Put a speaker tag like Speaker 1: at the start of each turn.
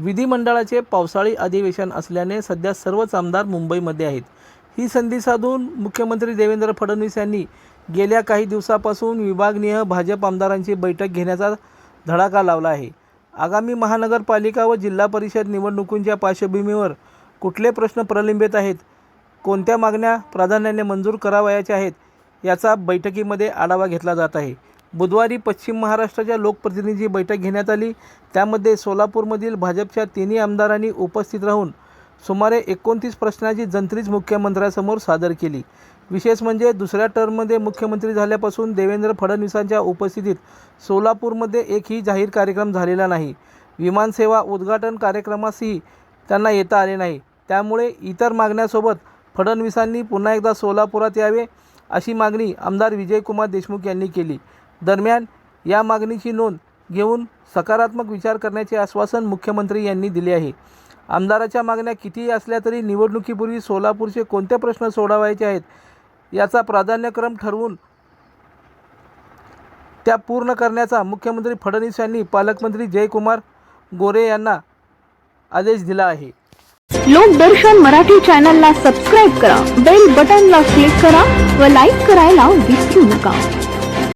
Speaker 1: विधिमंडळाचे पावसाळी अधिवेशन असल्याने सध्या सर्वच आमदार मुंबईमध्ये आहेत. ही संधी साधून मुख्यमंत्री देवेंद्र फडणवीस यांनी गेल्या काही दिवसापासून विभागनीय भाजप आमदारांची बैठक घेण्याचा धडाका लावला आहे. आगामी महानगरपालिका व जिल्हा परिषद निवडणुकींच्या पार्श्वभूमीवर कुठले प्रश्न प्रलंबित आहेत कोणत्या मागण्या प्राधान्याने मंजूर करावयाच्या आहेत याचा बैठकीमध्ये आढावा घेतला जात आहे. बुधवारी पश्चिम महाराष्ट्राच्या लोकप्रतिनिधी बैठक घेण्यात आली. त्यामध्ये सोलापूरमधील भाजपच्या तिन्ही आमदारांनी उपस्थित राहून सुमारे एकोणतीस प्रश्नांची जंत्रीच मुख्यमंत्र्यांसमोर सादर केली. विशेष म्हणजे दुसऱ्या टर्ममध्ये मुख्यमंत्री झाल्यापासून देवेंद्र फडणवीसांच्या उपस्थितीत सोलापूरमध्ये एकही जाहीर कार्यक्रम झालेला नाही. विमानसेवा उद्घाटन कार्यक्रमासही त्यांना येता आले नाही. त्यामुळे इतर मागण्यासोबत फडणवीसांनी पुन्हा एकदा सोलापुरात यावे अशी मागणी आमदार विजयकुमार देशमुख यांनी केली. दरम्यान या मागणीची नोंद घेऊन सकारात्मक विचार करण्याचे आश्वासन मुख्यमंत्री यांनी दिले आहे. आमदाराच्या मागण्या कितीही असल्या तरी निवडणुकीपूर्वी सोलापूरचे कोणते प्रश्न सोडवायचे आहेत याचा प्राधान्यक्रम ठरवून त्या पूर्ण करण्याचा मुख्यमंत्री फडणवीस यांनी पालकमंत्री जयकुमार गोरे यांना आदेश दिला आहे.
Speaker 2: लोकदर्शन मराठी चॅनलला सबस्क्राईब करा बेल बटनला क्लिक करा व लाईक करायला विसरू नका.